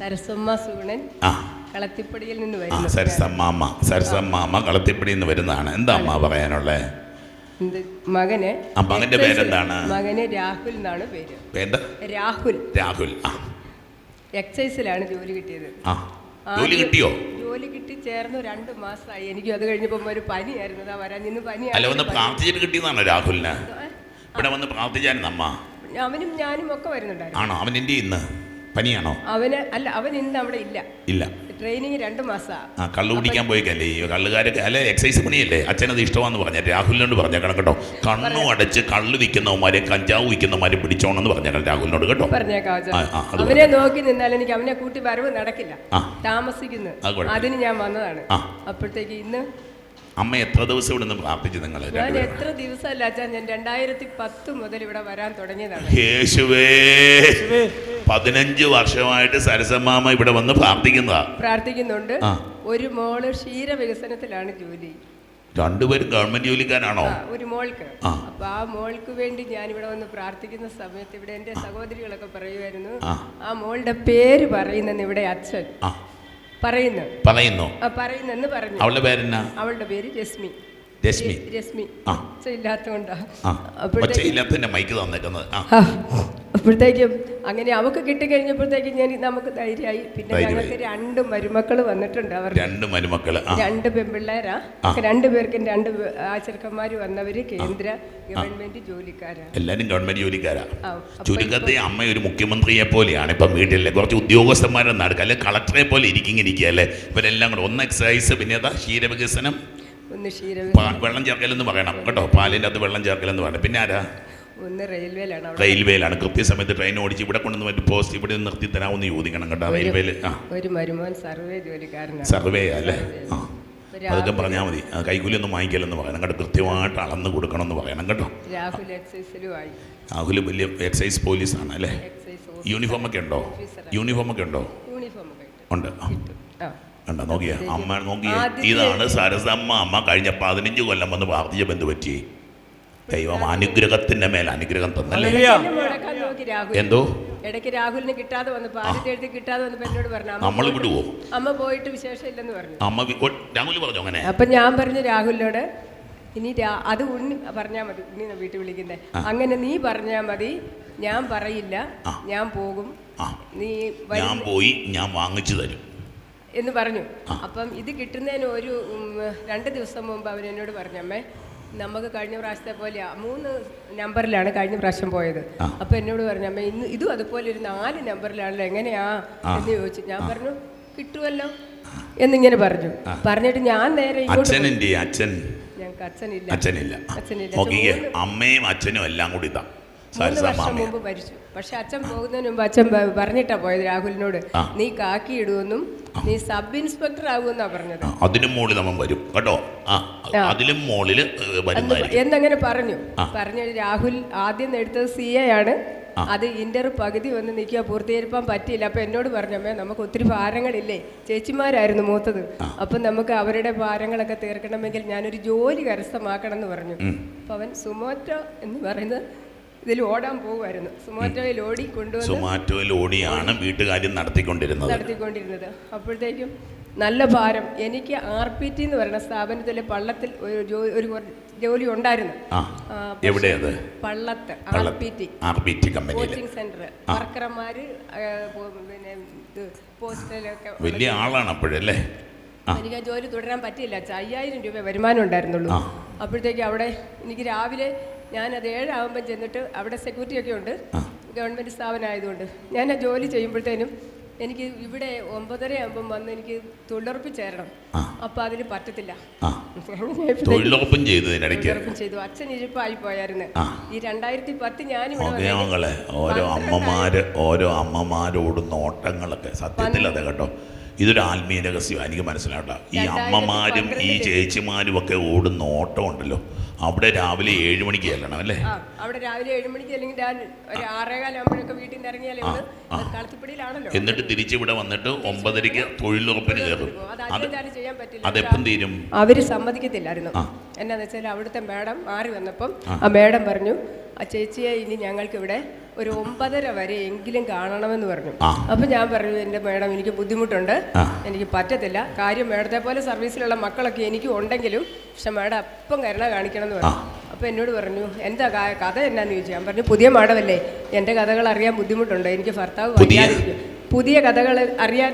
സരസമ്മ സൂണൻ ആ. കളത്തിപ്പടിയിൽ നിന്ന് വരുന്നു സരസമ്മാമ്മ. സരസമ്മാമ്മ കളത്തിപ്പിടിയിൽ നിന്ന് വരുന്നതാണ്. എന്താ അമ്മ പറയാനുള്ളത് മകന് മകന്റെ പേരെന്താണ്? മകന് രാഹുൽ എന്നാണ് പേര്. എന്താ രാഹുൽ. രാഹുൽ ആ. എക്സൈസിലാണ് ജോലി കിട്ടിയത്. ആ. ജോലി കിട്ടിയോ? ജോലി കിട്ടി ചേർന്ന് രണ്ട് മാസമായി. എനിക്ക് അത് കഴിഞ്ഞപ്പോൾ ഒരു പനിയായിരുന്നു. അതാ വരാൻ നിന്ന് പനി അല്ല ഒന്ന് പ്രാർത്ഥിച്ചിട്ട് കിട്ടിയതാണോ രാഹുലിന്? ഇവിടെ വന്ന് പ്രാർത്ഥിച്ചായിരുന്നു അമ്മ? അവനും ഞാനും ഒക്കെ വരുന്നുണ്ടായിരുന്നു. ആണോ? അവൻ ഇന്ന് പനിയാണോ? അവന് അല്ല അവൻ ഇന്ന് അവിടെ ഇല്ല. ഇല്ല. ട്രെയിനിങ് രണ്ട് മാസമാണ് ആ കള്ളു കുടിക്കാൻ പോയിക്കല്ലേ? ഈ കള്ളുകാരൊക്കെ അല്ലെ എക്സൈസ് പണിയല്ലേ? അച്ഛനത് ഇഷ്ടമാന്ന് പറഞ്ഞ. രാഹുലിനോട് പറഞ്ഞേക്കണം കേട്ടോ. കണ്ണു അടച്ച് കള്ളു വിൽക്കുന്നവന്മാരെ കഞ്ചാവ് വിൽക്കുന്നവന്മാരെ പിടിച്ചോണെന്ന് പറഞ്ഞേക്കണം രാഹുലിനോട് കേട്ടോ. പറഞ്ഞേക്കാം അവനെ നോക്കി നിന്നാൽ എനിക്ക് അവനെ കൂട്ടി വരവ് നടക്കില്ല. താമസിക്കുന്നു. അതിന് ഞാൻ വന്നതാണ്. അപ്പോഴത്തേക്ക് ഇന്ന് അമ്മ എത്ര ദിവസം ഇവിടെ നിന്ന് പ്രാർത്ഥിച്ചു നിങ്ങൾ ഞാൻ എത്ര ദിവസമല്ല അച്ഛാ ഞാൻ രണ്ടായിരത്തി പത്ത് മുതൽ ഇവിടെ വരാൻ തുടങ്ങിയതാണ്. യേശുവേ. പതിനഞ്ച് വർഷമായിട്ട് സരസമ്മ ഇവിടെ വന്ന് പ്രാർത്ഥിക്കുന്നതാ. പ്രാർത്ഥിക്കുന്നുണ്ട്. ഒരു മോൾ ക്ഷീര വികസനത്തിലാണ് ജോലി. രണ്ടുപേരും ഗവൺമെന്റ് ജോലിക്കാരാണോ? ഒരു മോൾക്ക്. അപ്പൊ ആ മോൾക്ക് വേണ്ടി ഞാൻ ഇവിടെ വന്ന് പ്രാർത്ഥിക്കുന്ന സമയത്ത് ഇവിടെ എന്റെ സഹോദരികളൊക്കെ പറയുമായിരുന്നു. ആ. മോളുടെ പേര് പറയുന്നെന്ന് ഇവിടെ അച്ഛൻ. പറയുന്നു. പറയുന്നു. അവളുടെ പേരെന്നാ? അവളുടെ പേര് രശ്മി. രശ്മി. ര- രശ്മി. ആ. ഇല്ലാത്തതുകൊണ്ടാ ആ. അപ്പോഴത്തേക്ക് ഒച്ചയില്ലാത്തതിന്റെ മൈക്ക് തന്നേക്കുന്നത് അപ്പോഴത്തേക്കും അങ്ങനെ അവക്ക് കിട്ടിക്കഴിഞ്ഞപ്പോഴത്തേക്കും ഞാൻ നമുക്ക് ധൈര്യമായി. പിന്നെ. ഞങ്ങൾക്ക് രണ്ട് മരുമക്കൾ വന്നിട്ടുണ്ട് അവർ രണ്ട് മരുമക്കൾ. രണ്ട് പെൺപിള്ളേരാ രണ്ട് പേർക്കും രണ്ട് ആ ചെറുക്കന്മാർ വന്നവര് കേന്ദ്ര ഗവൺമെന്റ് ജോലിക്കാരാ. എല്ലാരും ഗവൺമെന്റ് ജോലിക്കാരാ. ചുരുക്കത്തെ അമ്മ ഒരു മുഖ്യമന്ത്രിയെ പോലെയാണ് ഇപ്പം വീട്ടിലെ കുറച്ച് ഉദ്യോഗസ്ഥന്മാരെ നടക്കുക. അല്ലെ കളക്ടറെ പോലെ ഇരിക്കും ഇരിക്കുക അല്ലേ? ഇവരെല്ലാം കൂടെ ഒന്ന് എക്സസൈസ് പിന്നെ ക്ഷീരവികസനം ഒന്ന് ക്ഷീര വെള്ളം ചേർക്കലെന്ന് പറയണം. കേട്ടോ പാലിന്റെ അത് വെള്ളം ചേർക്കലെന്ന് പറയണം. പിന്നെ ആരാ? ഒന്ന് റെയിൽവേയിലാണ് റെയിൽവേയിലാണ്. കൃത്യസമയത്ത് ട്രെയിൻ ഓടിച്ച് ഇവിടെ കൊണ്ടുവന്ന് മറ്റു പോസ്റ്റ് ഇവിടെ നിന്ന് നിർത്തി തരാമെന്ന് ചോദിക്കണം കേട്ടോ. റെയിൽവേയിൽ ആ. ഒരു മരുമോൻ സർവേ ജോലിക്കാരനാണ് സർവേ അല്ലേ? ആ. അതൊക്കെ പറഞ്ഞാൽ മതി. കൈകൂലി കൈക്കൂലി ഒന്നും വാങ്ങിക്കലെന്ന് പറയണം കേട്ടോ. കൃത്യമായിട്ട് അളന്ന് കൊടുക്കണം എന്ന് പറയണം കേട്ടോ. രാഹുൽ വലിയ എക്സൈസ് പോലീസ് ആണ് അല്ലേ യൂണിഫോം ഒക്കെ ഉണ്ടോ? യൂണിഫോം ഒക്കെ ഉണ്ടോ. ഉണ്ട്. ആ. ആ ഉണ്ടോ നോക്കിയ അമ്മ നോക്കിയേ ആദ്യത്തെ- ഇതാണ് സരസമ്മ. അമ്മ കഴിഞ്ഞ പതിനഞ്ച് കൊല്ലം വന്ന് പ്രാർത്ഥിച്ചപ്പോൾ ബന്ധു പറ്റി ദൈവം അനുഗ്രഹത്തിന്റെ മേൽ അനുഗ്രഹം തന്നല്ലേ? എന്തോ? ഇടയ്ക്ക് രാഹുലിന് കിട്ടാതെ വന്ന് പാലത്തെ കിട്ടാതെ വന്നപ്പോ എന്നോട് പറഞ്ഞു നമ്മൾ വിടുവോ? അമ്മ പോയിട്ട് വിശേഷം ഇല്ലെന്ന് പറഞ്ഞു. അമ്മ രാഹുൽ പറഞ്ഞു അങ്ങനെ? അപ്പൊ ഞാൻ പറഞ്ഞു രാഹുലിനോട് ഇനി അത് ഉണ്ണി പറഞ്ഞാൽ മതി ഉണ്ണി വീട്ടിൽ വിളിക്കുന്നേ. അങ്ങനെ നീ പറഞ്ഞാൽ മതി ഞാൻ പറയില്ല ഞാൻ പോകും. നീ ഞാൻ പോയി ഞാൻ വാങ്ങിച്ചു തരും. എന്ന് പറഞ്ഞു. അപ്പം ഇത് കിട്ടുന്നതിന് ഒരു രണ്ട് ദിവസം മുമ്പ് അവർ എന്നോട് പറഞ്ഞു അമ്മേ നമുക്ക് കഴിഞ്ഞ പ്രാവശ്യത്തെ പോലെ മൂന്ന് നമ്പറിലാണ് കഴിഞ്ഞ പ്രാവശ്യം പോയത്. അപ്പൊ എന്നോട് പറഞ്ഞു അമ്മ ഇന്ന് ഇതും അതുപോലെ ഒരു നാല് നമ്പറിലാണല്ലോ എങ്ങനെയാ? എന്ന് ചോദിച്ചു. ഞാൻ പറഞ്ഞു കിട്ടുമല്ലോ എന്നിങ്ങനെ പറഞ്ഞു. പറഞ്ഞിട്ട് ഞാൻ നേരെ ഇങ്ങോട്ട് അച്ഛൻ ഞങ്ങൾക്ക് അച്ഛനില്ല. അച്ഛനില്ല. അച്ഛനില്ല. അമ്മയും അച്ഛനും എല്ലാം കൂടി ഇതാ. മുമ്പ് മരിച്ചു. പക്ഷെ അച്ഛൻ പോകുന്നതിന് മുമ്പ് അച്ഛൻ പറഞ്ഞിട്ടാ പോയത് രാഹുലിനോട്. നീ കാക്കി ഇടുമെന്നും നീ സബ് ഇൻസ്പെക്ടർ ആകുമെന്നാ പറഞ്ഞത്. ആ, അതിനും മുകളിൽ നമ്മൾ വരും. കേട്ടോ? ആ. അതിലും മുകളിൽ എന്നങ്ങനെ പറഞ്ഞു. പറഞ്ഞു രാഹുൽ ആദ്യം എടുത്തത് സി എ ആണ്. അത് ഇന്റർ പകുതി വന്ന് നിൽക്കുക പൂർത്തീകരിക്കാൻ പറ്റിയില്ല. അപ്പൊ എന്നോട് പറഞ്ഞമ്മേ നമുക്ക് ഒത്തിരി ഭാരങ്ങളില്ലേ? ചേച്ചിമാരായിരുന്നു മൂത്തത്. അപ്പൊ നമുക്ക് അവരുടെ ഭാരങ്ങളൊക്കെ തീർക്കണമെങ്കിൽ ഞാനൊരു ജോലി കരസ്ഥമാക്കണം എന്ന് പറഞ്ഞു അപ്പൊ അവൻ സുമോറ്റോ എന്ന് പറയുന്നത് ഇതിൽ ഓടാൻ പോകുമായിരുന്നു. സുമാറ്റോയിൽ ഓടി കൊണ്ടുവന്ന് സുമാറ്റോയിൽ ഓടിയാണ് വീട്ടുകാര്യം നടത്തിക്കൊണ്ടിരുന്നത്. നടത്തിക്കൊണ്ടിരുന്നത്. അപ്പോഴത്തേക്കും നല്ല ഭാരം. എനിക്ക് ആർ പി ടി എന്ന് പറയുന്ന സ്ഥാപനത്തിലെ പള്ളത്തിൽ ഒരു ഒരു ജോലി ഉണ്ടായിരുന്നു. ആ ആ, എവിടെ അത്? Pallath R P T R P T company coaching centre വർക്കർമാര് പിന്നെ പോസ്റ്റലൊക്കെ വലിയ ആളാണ് അപ്പോഴല്ലേ. എനിക്ക് ആ ജോലി തുടരാൻ പറ്റിയില്ല. അച്ഛാ അയ്യായിരം രൂപ വരുമാനം ഉണ്ടായിരുന്നുള്ളൂ. അപ്പോഴത്തേക്ക് അവിടെ എനിക്ക് രാവിലെ ഞാനത് ഏഴാവുമ്പോൾ ചെന്നിട്ട് അവിടെ സെക്യൂരിറ്റി ഒക്കെ ഉണ്ട്. ഗവൺമെന്റ് സ്ഥാപനമായതുകൊണ്ട് ഞാൻ ആ ജോലി ചെയ്യുമ്പോഴത്തേനും എനിക്ക് ഇവിടെ ഒമ്പതര ആകുമ്പം വന്ന് എനിക്ക് തൊഴിലുറപ്പ് ചേരണം. അപ്പം അതിന് പറ്റത്തില്ല. തൊഴിലുറപ്പും ചെയ്തു തൊഴിലുറപ്പും ചെയ്തു. അച്ഛൻ ഇരിപ്പായി പോയായിരുന്നു. ഈ രണ്ടായിരത്തി പത്ത് ഞാനിവിടെ ഓരോ അമ്മമാര് ഓരോ അമ്മമാരോടുന്ന ഓട്ടങ്ങളൊക്കെ സത്യത്തിൽ അതെ കേട്ടോ. ഇതൊരു ആത്മീയ രഹസ്യം എനിക്ക് മനസ്സിലാട്ടോ ഈ അമ്മമാരും ഈ ചേച്ചിമാരും ഒക്കെ ഓടുന്ന ഓട്ടം ഉണ്ടല്ലോ. അവിടെ രാവിലെ ഏഴ് മണിക്ക് ചെല്ലണം അല്ലേ? ആ അവിടെ രാവിലെ ഏഴ് മണിക്ക് അല്ലെങ്കിൽ ഞാൻ ഒരു ആറേകാലാകുമ്പോഴൊക്കെ വീട്ടിൽ നിന്ന് ഇറങ്ങിയാലേ ഒന്ന് കളത്തിപ്പടിയിലാണല്ലോ. എന്നിട്ട് തിരിച്ചിവിടെ വന്നിട്ട് ഒമ്പതരയ്ക്ക് തൊഴിലുറപ്പിന് കയറും. അത് അത് അച്ഛൻ ചെയ്യാൻ പറ്റില്ല. അതെപ്പം തീരും? അവർ സമ്മതിക്കത്തില്ലായിരുന്നു. എന്നാന്ന് വെച്ചാൽ അവിടുത്തെ മാഡം മാറി വന്നപ്പം ആ. മാഡം പറഞ്ഞു ആ ചേച്ചിയെ ഇനി ഞങ്ങൾക്ക് ഇവിടെ ഒരു ഒമ്പതര വരെ എങ്കിലും കാണണമെന്ന് പറഞ്ഞു. അപ്പൊ ഞാൻ പറഞ്ഞു എന്റെ മേഡം എനിക്ക് ബുദ്ധിമുട്ടുണ്ട്. എനിക്ക് പറ്റത്തില്ല. കാര്യം മേഡത്തെ പോലെ സർവീസിലുള്ള മക്കളൊക്കെ എനിക്ക് ഉണ്ടെങ്കിലും പക്ഷെ മേഡം അപ്പം കരുണ കാണിക്കണം എന്ന് പറഞ്ഞു അപ്പൊ എന്നോട് പറഞ്ഞു എന്താ കഥ എന്നാന്ന് ചോദിച്ചു. ഞാൻ പറഞ്ഞു പുതിയ മാഡമല്ലേ. എന്റെ കഥകൾ അറിയാൻ ബുദ്ധിമുട്ടുണ്ട്. എനിക്ക് ഭർത്താവ് പുതിയ? വയ്യാതിരിക്കും. പുതിയ കഥകൾ അറിയാൻ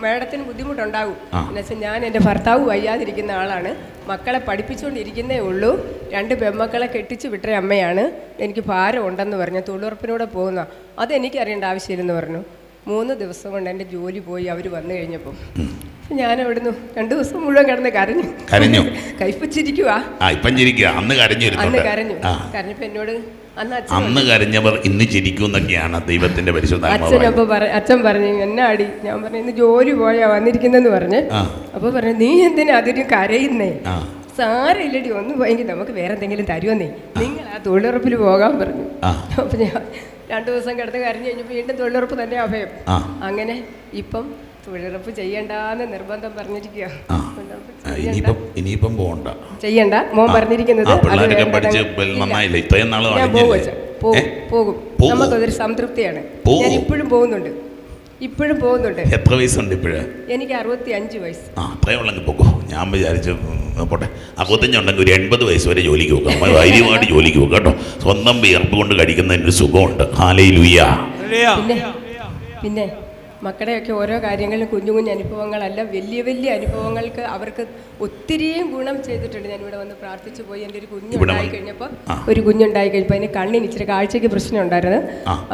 മേഡത്തിന് ബുദ്ധിമുട്ടുണ്ടാകും. എന്നുവെച്ചാൽ ഞാൻ എന്റെ ഭർത്താവ് വയ്യാതിരിക്കുന്ന ആളാണ്. മക്കളെ പഠിപ്പിച്ചുകൊണ്ടിരിക്കുന്നേ ഉള്ളൂ. രണ്ട് പെമ്മക്കളെ കെട്ടിച്ച് വിട്ട അമ്മയാണ്. എനിക്ക് ഭാരം ഉണ്ടെന്ന് പറഞ്ഞു. തൊഴിലുറപ്പിനൂടെ പോകുന്ന. അതെനിക്ക് അറിയേണ്ട ആവശ്യമില്ലെന്ന് പറഞ്ഞു. മൂന്ന് ദിവസം കൊണ്ട് എന്റെ ജോലി പോയി. അവർ വന്നു കഴിഞ്ഞപ്പോൾ ഞാൻ അവിടുന്ന് രണ്ടു ദിവസം മുഴുവൻ കിടന്ന് കരഞ്ഞു. കരഞ്ഞു? കൈപ്പച്ചിരിക്കുവാ ഇപ്പം ചിരിക്കുക അന്ന് അന്ന് കരഞ്ഞിരുന്നുണ്ട് കരഞ്ഞു കരഞ്ഞപ്പോ എന്നോട് അന്ന് അച്ഛൻ അന്ന് കരഞ്ഞവർ ഇന്ന് ചിരിക്കും എന്നൊക്കെയാണ് ദൈവത്തിന്റെ പരിശുദ്ധാത്മാവ് അച്ഛൻ അച്ഛനപ്പോൾ അച്ഛൻ പറഞ്ഞു എന്നാ അടി ഞാൻ പറഞ്ഞു ഇന്ന് ജോലി പോയാ വന്നിരിക്കുന്നെന്ന് പറഞ്ഞ്. അപ്പൊ പറഞ്ഞു നീ എന്തിനാ അതിന് കരയുന്നേ? സാരമില്ലടി ഒന്ന് പോയെങ്കിൽ നമുക്ക് വേറെ എന്തെങ്കിലും തരുമെന്നേ. നിങ്ങൾ ആ തൊഴിലുറപ്പിൽ പോകാൻ പറഞ്ഞു. അപ്പൊ ഞാൻ രണ്ടു ദിവസം കിടന്ന് കരഞ്ഞു കഴിഞ്ഞപ്പോൾ വീണ്ടും തൊഴിലുറപ്പ് തന്നെ അഭയം. അങ്ങനെ ഇപ്പം തൊഴിലുറപ്പ് ചെയ്യണ്ടെന്ന് നിർബന്ധം പറഞ്ഞിരിക്കുക ചെയ്യണ്ട. ഇനിയിപ്പം ഇനിയിപ്പം പോകണ്ട ചെയ്യണ്ട. മോൻ പറഞ്ഞിരിക്കുന്നത് പോകും? നമുക്കതൊരു സംതൃപ്തിയാണ്. ഞാൻ ഇപ്പോഴും പോകുന്നുണ്ട്. ഇപ്പോഴും പോകുന്നുണ്ട്. എത്ര വയസ്സുണ്ട് ഇപ്പോഴ്? എനിക്ക് അറുപത്തി അഞ്ച് വയസ്സ്. ആ അത്രയും ഉള്ളെങ്കിൽ പോകൂ ഞാൻ വിചാരിച്ചു പോട്ടെ. അറുപത്തഞ്ചുണ്ടെങ്കിൽ ഒരു എൺപത് വയസ്സ് വരെ ജോലിക്ക് പോകാം ധൈര്യമായിട്ട് ജോലിക്ക് പോകും കേട്ടോ. സ്വന്തം വിയർപ്പ് കൊണ്ട് കഴിക്കുന്നതിന് ഒരു സുഖമുണ്ട്. ഹാലയിൽ ലുയ്യ പിന്നെ പിന്നെ മക്കളുടെയൊക്കെ ഓരോ കാര്യങ്ങളിലും കുഞ്ഞു കുഞ്ഞു അനുഭവങ്ങളല്ല വലിയ വലിയ അനുഭവങ്ങൾക്ക് അവർക്ക് ഒത്തിരിയും ഗുണം ചെയ്തിട്ടുണ്ട്. ഞാൻ ഇവിടെ വന്ന് പ്രാർത്ഥിച്ചു പോയി. എന്റെ ഒരു കുഞ്ഞുണ്ടായി കഴിഞ്ഞപ്പോൾ. ഒരു കുഞ്ഞുണ്ടായി കഴിഞ്ഞപ്പോൾ അതിന് കണ്ണിന് ഇച്ചിരി കാഴ്ചയ്ക്ക് പ്രശ്നം ഉണ്ടായിരുന്നു.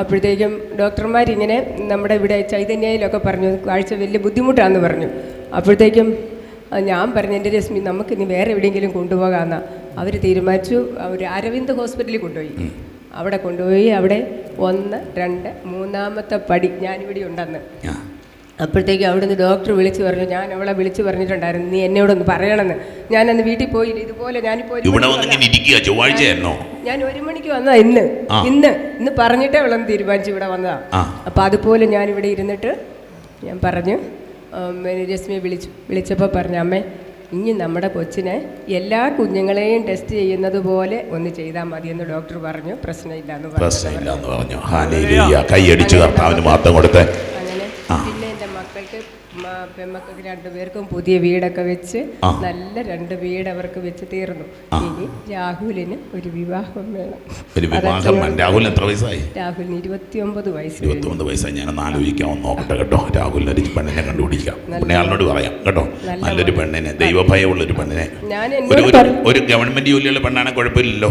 അപ്പോഴത്തേക്കും ഡോക്ടർമാരിങ്ങനെ നമ്മുടെ ഇവിടെ ചൈതന്യയിലൊക്കെ പറഞ്ഞു കാഴ്ച വലിയ ബുദ്ധിമുട്ടാണെന്ന് പറഞ്ഞു. അപ്പോഴത്തേക്കും ഞാൻ പറഞ്ഞു എന്റെ രശ്മി നമുക്ക് ഇനി വേറെ എവിടെയെങ്കിലും കൊണ്ടുപോകാമെന്നാണ് അവർ തീരുമാനിച്ചു അവർ അരവിന്ദ് ഹോസ്പിറ്റലിൽ കൊണ്ടുപോയി. അവിടെ കൊണ്ടുപോയി അവിടെ ഒന്ന് രണ്ട് മൂന്നാമത്തെ പടി ഞാനിവിടെ ഉണ്ടെന്ന്. അപ്പോഴത്തേക്കും അവിടുന്ന് ഡോക്ടർ വിളിച്ചു പറഞ്ഞു ഞാൻ അവളെ വിളിച്ചു പറഞ്ഞിട്ടുണ്ടായിരുന്നു നീ എന്നോടൊന്ന് പറയണമെന്ന്. അന്ന് വീട്ടിൽ പോയില്ല ഇതുപോലെ ഞാനിപ്പോ ഇവിടെ ഇരിക്കുക ചൊവ്വാഴ്ചയായിരുന്നോ? ഞാൻ ഒരു മണിക്ക് വന്നതാ ഇന്ന്. ഇന്ന് ഇന്ന് പറഞ്ഞിട്ടേ അവളെന്ന് തീരുമാനിച്ചു ഇവിടെ വന്നതാ. അപ്പൊ അതുപോലെ ഞാൻ ഇവിടെ ഇരുന്നിട്ട് ഞാൻ പറഞ്ഞു രശ്മിയെ വിളിച്ചു വിളിച്ചപ്പോൾ പറഞ്ഞു അമ്മേ ഇനി നമ്മുടെ കൊച്ചിനെ എല്ലാ കുഞ്ഞുങ്ങളെയും ടെസ്റ്റ് ചെയ്യുന്നത് പോലെ ഒന്ന് ചെയ്താൽ മതി എന്ന് ഡോക്ടർ പറഞ്ഞു. പ്രശ്നമില്ല എന്ന് പറഞ്ഞു. പ്രശ്നമില്ല എന്ന് പറഞ്ഞു കൈയടിച്ച് കർത്താവിന് മാത്രം കൊടുത്ത്. എന്റെ മക്കൾക്ക് പെമ്മക്കൾക്ക് രണ്ടുപേർക്കും പുതിയ വീടൊക്കെ വെച്ച് നല്ല രണ്ട് വീട് അവർക്ക് വെച്ച് തീർന്നു. ഇനി രാഹുലിന് ഒരു വിവാഹം വേണം. ഒരു വിവാഹം രാഹുലിന് എത്ര വയസ്സായി? രാഹുലിന് ഇരുപത്തിയൊമ്പത് വയസ്സ് ഇരുപത്തിയൊമ്പത് വയസ്സായി. ഞാൻ ഒന്ന് നോക്കട്ടെ കേട്ടോ. രാഹുലിന് ഒരു പെണ്ണിനെ കണ്ടുപിടിക്കാം. പുണ്യാളിനോട് പറയാം കേട്ടോ. നല്ലൊരു പെണ്ണിനെ ദൈവഭയമുള്ള ഒരു പെണ്ണിനെ. ഞാൻ ഒരു ഒരു ഗവൺമെന്റ് ജോലിയുള്ള പെണ്ണാണ് കുഴപ്പമില്ലല്ലോ.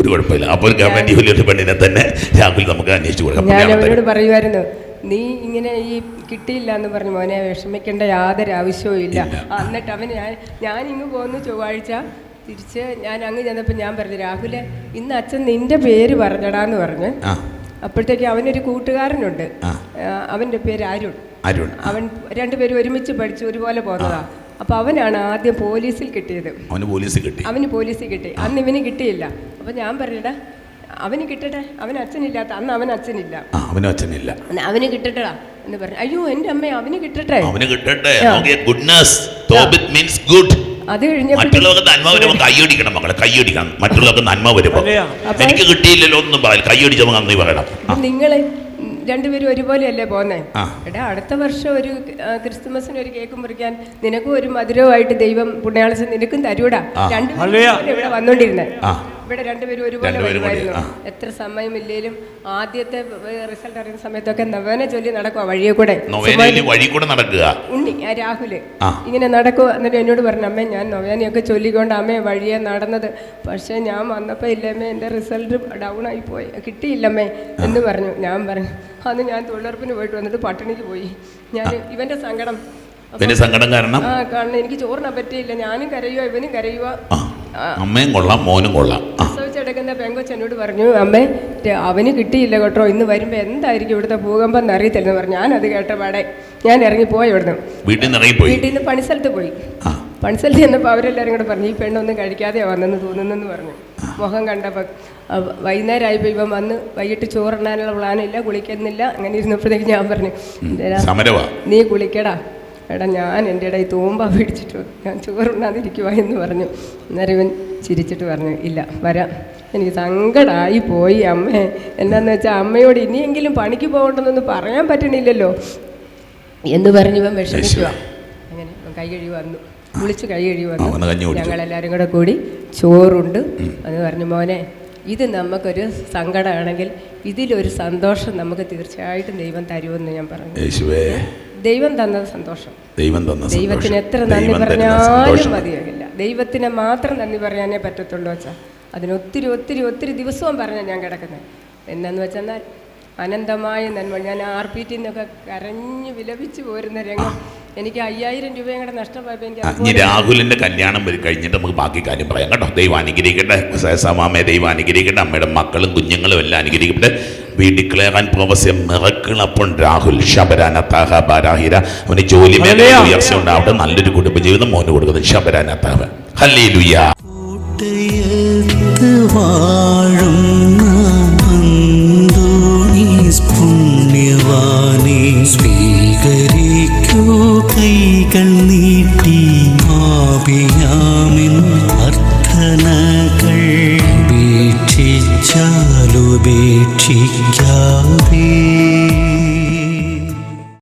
ഒരു കുഴപ്പമില്ല. അപ്പോൾ ഒരു ഗവൺമെന്റ് ജോലിയുള്ള പെണ്ണിനെ തന്നെ രാഹുൽ നമുക്ക് അന്വേഷിച്ചു കൊടുക്കാം. ഞാൻ അവരോട്. പറയുമായിരുന്നു നീ ഇങ്ങനെ ഈ കിട്ടിയില്ല എന്ന് പറഞ്ഞു മോനെ വിഷമിക്കേണ്ട യാതൊരു ആവശ്യവും ഇല്ല. എന്നിട്ട് അവന് ഞാൻ ഞാൻ ഇങ്ങ് പോകുന്നു ചൊവ്വാഴ്ച തിരിച്ച് ഞാൻ അങ്ങ് ചെന്നപ്പോൾ ഞാൻ പറഞ്ഞു രാഹുലെ ഇന്ന് അച്ഛൻ നിന്റെ പേര് പറഞ്ഞടാന്ന് പറഞ്ഞ്. അപ്പോഴത്തേക്ക് അവനൊരു കൂട്ടുകാരനുണ്ട്. അവന്റെ പേര് അരുൺ. അരുൺ. അവൻ രണ്ടുപേരും ഒരുമിച്ച് പഠിച്ചു ഒരുപോലെ പോകുന്നതാ. അപ്പൊ അവനാണ് ആദ്യം പോലീസിൽ കിട്ടിയത്. അവന് പോലീസ് കിട്ടി. അവന് പോലീസിൽ കിട്ടി. അന്ന് ഇവന് കിട്ടിയില്ല. അപ്പൊ ഞാൻ പറഞ്ഞടാ അവന് കിട്ടട്ടെ? അവൻ അച്ഛനില്ലാത്ത അന്ന് അവൻ അച്ഛനില്ല. അവന് അച്ഛനില്ല. അവന് കിട്ടട്ടെ എന്ന് പറഞ്ഞു അയ്യോ എന്റെ അമ്മ അവന് കിട്ടട്ടെ? അവന് കിട്ടട്ടെ. ഗുഡ്നസ് തോബിത് മീൻസ് ഗുഡ് അത് മറ്റുള്ളവർക്ക് നന്മ വരുമ്പോൾ കൈയടിക്കണം മക്കളെ കൈയടിക്കണം മറ്റുള്ളവർക്ക് നന്മ വരുമ്പോൾ എനിക്ക് കിട്ടിയില്ലല്ലോ ഒന്നും പറയില്ല. കൈയടിച്ചപ്പോൾ നന്ദി പറയണം. നിങ്ങളെ നിങ്ങൾ രണ്ടുപേരും ഒരുപോലെയല്ലേ പോന്നേ. എടാ അടുത്ത വർഷം ഒരു ക്രിസ്തുമസിന് ഒരു കേക്ക് മുറിക്കാൻ നിനക്കും ഒരു മധുരമായിട്ട് ദൈവം പുണ്യാളസം നിനക്കും തരൂടാ. രണ്ടുപേരും ഇവിടെ വന്നോണ്ടിരുന്നേ. ആ. ഇവിടെ രണ്ടുപേരും ഒരുപോലെ രണ്ടുപേരും കൂടി, വരുമായിരുന്നു എത്ര സമയമില്ലേലും ആദ്യത്തെ റിസൾട്ട് അറിയുന്ന സമയത്തൊക്കെ നവനെ ചൊല്ലി നടക്കുക വഴിയെ കൂടെ. നൊവേനയിൽ വഴി കൂടെ നടക്കുക. ഉണ്ണി ആ രാഹുൽ. ആ. ഇങ്ങനെ നടക്കുക എന്നിട്ട് എന്നോട് പറഞ്ഞു അമ്മേ ഞാൻ നൊവേനയൊക്കെ ചൊല്ലിക്കൊണ്ട് അമ്മേ വഴിയെ നടന്നത്. പക്ഷേ ഞാൻ വന്നപ്പോൾ ഇല്ലമ്മേ എന്റെ റിസൾട്ട് ഡൗൺ ആയി പോയി. കിട്ടിയില്ലമ്മേ എന്ന് പറഞ്ഞു. ഞാൻ പറഞ്ഞു അന്ന് ഞാൻ തൊഴിലുറപ്പിന് പോയിട്ട് വന്നിട്ട് പട്ടിണിക്ക് പോയി. ഞാൻ ഇവന്റെ സങ്കടം പിന്നെ സങ്കടം കാരണം. കാരണം എനിക്ക് ചോറിനെ പറ്റിയില്ല. ഞാനും കരയുക ഇവനും കരയുക അമ്മയും കൊള്ളാം മോനും കൊള്ളാം. പ്രസവിച്ചെടുക്കുന്ന പെങ്കൊച്ച് എന്നോട് പറഞ്ഞു അമ്മേ അവന് കിട്ടിയില്ല കേട്ടോ. ഇന്ന് വരുമ്പോൾ എന്തായിരിക്കും ഇവിടുത്തെ ഭൂകമ്പം എന്ന് അറിയത്തില്ലെന്ന് പറഞ്ഞു. ഞാനത് കേട്ട പാടെ ഞാൻ ഇറങ്ങിപ്പോയി ഇവിടുന്ന് വീട്ടിൽ നിന്ന് ഇറങ്ങിപ്പോയി? വീട്ടിൽ നിന്ന് പണിസ്ഥലത്ത് പോയി. പണിസ്ഥലത്ത് ചെന്നപ്പോൾ അവരെല്ലാവരും കൂടെ പറഞ്ഞു ഈ പെണ്ണൊന്നും കഴിക്കാതെ വന്നെന്ന് തോന്നുന്നെന്ന് പറഞ്ഞു. മുഖം കണ്ടപ്പോൾ വൈകുന്നേരം ആയപ്പോൾ ഇവൻ വന്ന് വൈകിട്ട് ചോറിടാനുള്ള പ്ലാനില്ല കുളിക്കുന്നില്ല അങ്ങനെ ഇരുന്നപ്പോഴത്തേക്ക് ഞാൻ പറഞ്ഞു "എടാ, നീ കുളിക്കടാ. എടാ ഞാൻ എന്റെ ഇടയിൽ തൂമ്പ പിടിച്ചിട്ട്. ഞാൻ ചോറുണ്ണാതിരിക്കുക എന്ന് പറഞ്ഞു. അന്നേരം ഇവൻ ചിരിച്ചിട്ട് പറഞ്ഞു ഇല്ല വരാം. എനിക്ക് സങ്കടമായി പോയി അമ്മേ. എന്താണെന്ന് വെച്ചാൽ അമ്മയോട് ഇനിയെങ്കിലും പണിക്ക് പോകണ്ടെന്നൊന്നും പറയാൻ പറ്റണില്ലല്ലോ. എന്ന് പറഞ്ഞു ഇവൻ വിഷമിക്കുക അങ്ങനെ കൈ കഴുകി വന്നു. വിളിച്ച് കൈ കഴുകി വന്നു. ഞങ്ങളെല്ലാവരും കൂടെ കൂടി ചോറുണ്ട്. അത് പറഞ്ഞു മോനെ ഇത് നമുക്കൊരു സങ്കടമാണെങ്കിൽ ഇതിലൊരു സന്തോഷം നമുക്ക് തീർച്ചയായിട്ടും ദൈവം തരുമെന്ന് ഞാൻ പറഞ്ഞു. ദൈവം തന്ന സന്തോഷം. ദൈവം തന്ന. ദൈവത്തിന് എത്ര നന്ദി പറഞ്ഞാലും മതിയാകില്ല. ദൈവത്തിന് മാത്രം നന്ദി പറയാനേ പറ്റത്തുള്ളൂ വെച്ചാൽ അതിന് ഒത്തിരി ഒത്തിരി ഒത്തിരി ദിവസവും പറഞ്ഞാൽ ഞാൻ കിടക്കുന്നത് എന്നാന്ന് വെച്ചെന്നാൽ അനന്തമായ നന്മ. ഞാൻ ആർ പി ടി നിന്നൊക്കെ കരഞ്ഞ് വിലപിച്ച് പോരുന്ന രംഗം. എനിക്ക് അയ്യായിരം രൂപയും കൂടെ നഷ്ടമായപ്പോൾ എനിക്ക് ഇനി രാഹുലിന്റെ കല്യാണം വരും. കഴിഞ്ഞിട്ട് നമുക്ക് ബാക്കി കാര്യം പറയാം കേട്ടോ. ദൈവം അനുഗ്രഹിക്കട്ടെ. സമാമയെ ദൈവം അനുഗ്രഹിക്കട്ടെ. അമ്മയുടെ മക്കളും കുഞ്ഞുങ്ങളും എല്ലാം അനുഗ്രഹിക്കട്ടെ. We declare and proves a miracle upon Rahul. ശബരാന താഹ ബാരാഹിര. അവന് ജോലി മേഖല ഉയർച്ച ഉണ്ടാവട്ടെ. നല്ലൊരു കുടുംബജീവിതം മോന് കൊടുക്കുന്നത് ശബരാന താഹ. ഹല്ലേ ലുയാ കോട്ടയത്ത് സ്വീകരിക്കൂ കൈകൾ